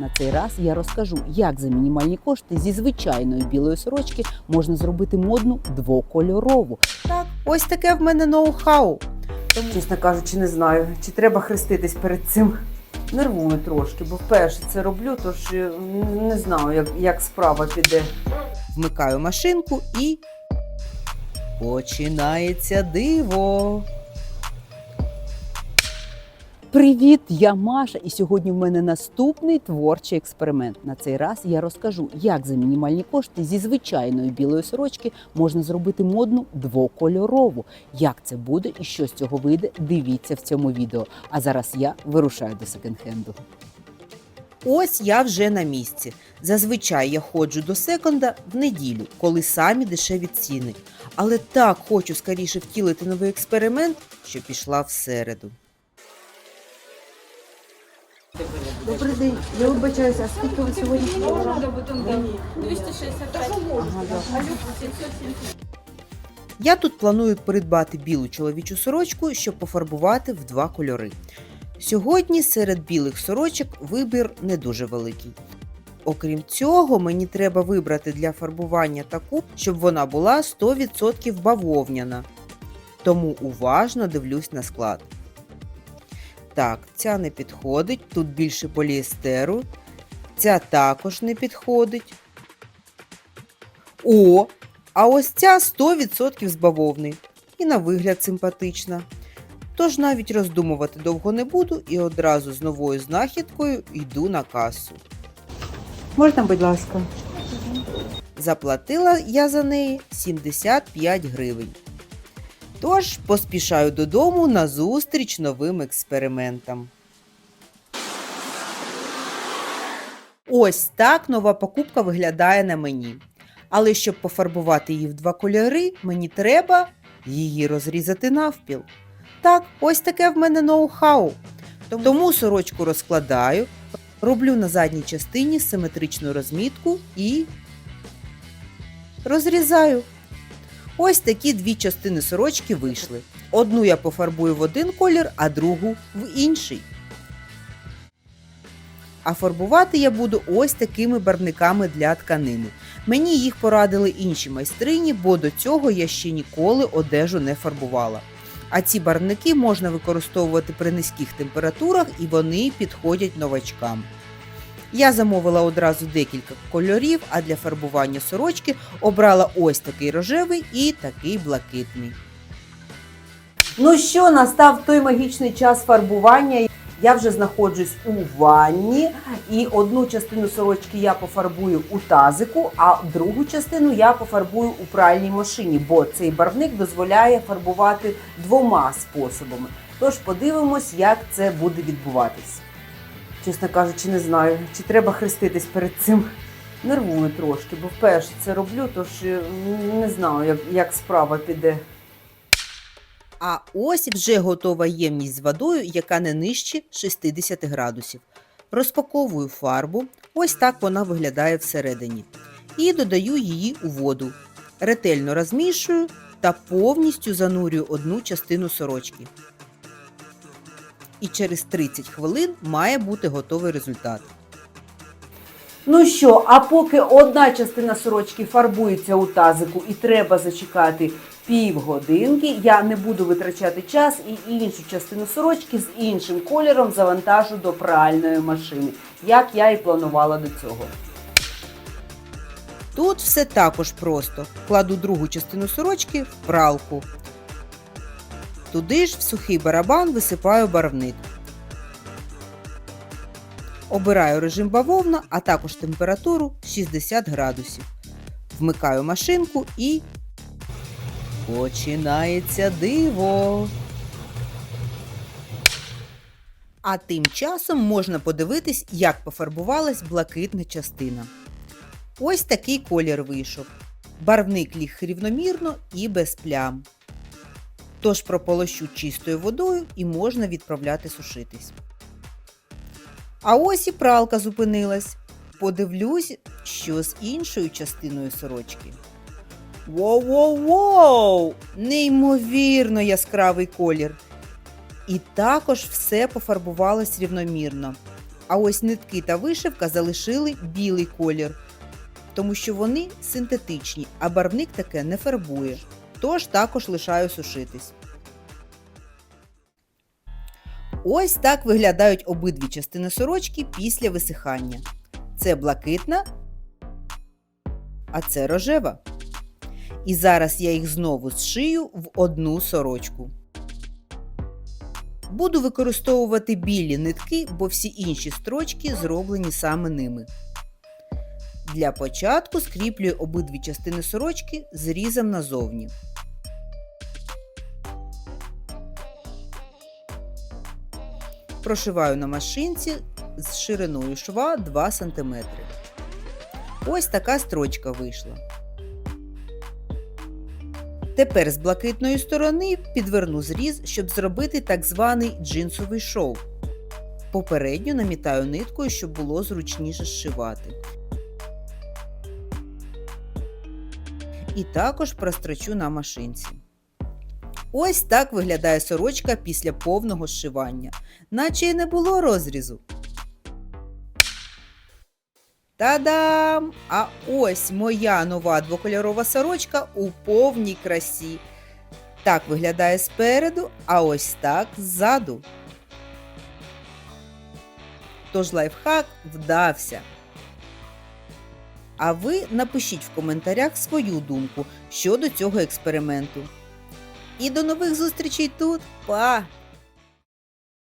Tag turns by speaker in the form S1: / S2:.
S1: На цей раз я розкажу, як за мінімальні кошти зі звичайної білої сорочки можна зробити модну двокольорову.
S2: Так, ось таке в мене ноу-хау. Тому, чесно кажучи, не знаю, чи треба хреститись перед цим. Нервую трошки, бо вперше це роблю, тож е, не знаю, як, як справа піде. Вмикаю машинку і починається диво.
S1: Привіт, я Маша, і сьогодні в мене наступний творчий експеримент. На цей раз я розкажу, як за мінімальні кошти зі звичайної білої сорочки можна зробити модну двокольорову. Як це буде і що з цього вийде, дивіться в цьому відео. А зараз я вирушаю до секонд-хенду.
S2: Ось я вже на місці. Зазвичай я ходжу до секонда в неділю, коли самі дешеві ціни. Але так хочу скоріше втілити новий експеримент, що пішла в середу. Добрий день, я вибачаюся, а скільки ви сьогодні?
S3: 265.
S2: Я тут планую придбати білу чоловічу сорочку, щоб пофарбувати в два кольори. Сьогодні серед білих сорочок вибір не дуже великий. Окрім цього, мені треба вибрати для фарбування таку, щоб вона була 100% бавовняна. Тому уважно дивлюсь на склад. Так, ця не підходить, тут більше поліестеру. Ця також не підходить. О, а ось ця 100% з бавовни. І на вигляд симпатична. Тож навіть роздумувати довго не буду і одразу з новою знахідкою йду на касу.
S1: Можна, будь ласка.
S2: Заплатила я за неї 75 гривень. Тож поспішаю додому на зустріч новим експериментам. Ось так нова покупка виглядає на мені. Але щоб пофарбувати її в два кольори, мені треба її розрізати навпіл. Так, ось таке в мене ноу-хау. Тому сорочку розкладаю, роблю на задній частині симетричну розмітку і розрізаю. Ось такі дві частини сорочки вийшли. Одну я пофарбую в один колір, а другу в інший. А фарбувати я буду ось такими барвниками для тканини. Мені їх порадили інші майстрині, бо до цього я ще ніколи одежу не фарбувала. А ці барвники можна використовувати при низьких температурах і вони підходять новачкам. Я замовила одразу декілька кольорів, а для фарбування сорочки обрала ось такий рожевий і такий блакитний. Ну що, настав той магічний час фарбування. Я вже знаходжусь у ванні, і одну частину сорочки я пофарбую у тазику, а другу частину я пофарбую у пральній машині, бо цей барвник дозволяє фарбувати двома способами. Тож подивимось, як це буде відбуватись. Чесно кажучи, не знаю, чи треба хреститись перед цим. Нервую трошки, бо вперше це роблю, тож е, не знаю, як, як справа піде. А ось вже готова ємність з водою, яка не нижче 60 градусів. Розпаковую фарбу, ось так вона виглядає всередині. І додаю її у воду. Ретельно розмішую та повністю занурюю одну частину сорочки. І через 30 хвилин має бути готовий результат. Ну що, а поки одна частина сорочки фарбується у тазику і треба зачекати півгодинки, я не буду витрачати час і іншу частину сорочки з іншим кольором завантажу до пральної машини, як я і планувала до цього. Тут все також просто. Кладу другу частину сорочки в пралку. Туди ж в сухий барабан висипаю барвник. Обираю режим бавовна, а також температуру 60 градусів. Вмикаю машинку і починається диво. А тим часом можна подивитись, як пофарбувалась блакитна частина. Ось такий колір вийшов. Барвник ліг рівномірно і без плям. Тож прополощу чистою водою і можна відправляти сушитись. А ось і пралка зупинилась. Подивлюсь, що з іншою частиною сорочки. Воу-воу-воу! Неймовірно яскравий колір. І також все пофарбувалось рівномірно. А ось нитки та вишивка залишили білий колір, тому що вони синтетичні, а барвник таке не фарбує. Тож також лишаю сушитись. Ось так виглядають обидві частини сорочки після висихання. Це блакитна, а це рожева. І зараз я їх знову зшию в одну сорочку. Буду використовувати білі нитки, бо всі інші строчки зроблені саме ними. Для початку скріплюю обидві частини сорочки зрізом назовні. Прошиваю на машинці з шириною шва 2 см. Ось така строчка вийшла. Тепер з блакитної сторони підверну зріз, щоб зробити так званий джинсовий шов. Попередньо намітаю ниткою, щоб було зручніше зшивати. І також прострочу на машинці. Ось так виглядає сорочка після повного зшивання, наче й не було розрізу. Та-дам! А ось моя нова двокольорова сорочка у повній красі. Так виглядає спереду, а ось так ззаду. Тож лайфхак вдався. А ви напишіть в коментарях свою думку щодо цього експерименту. І до нових зустрічей тут. Па!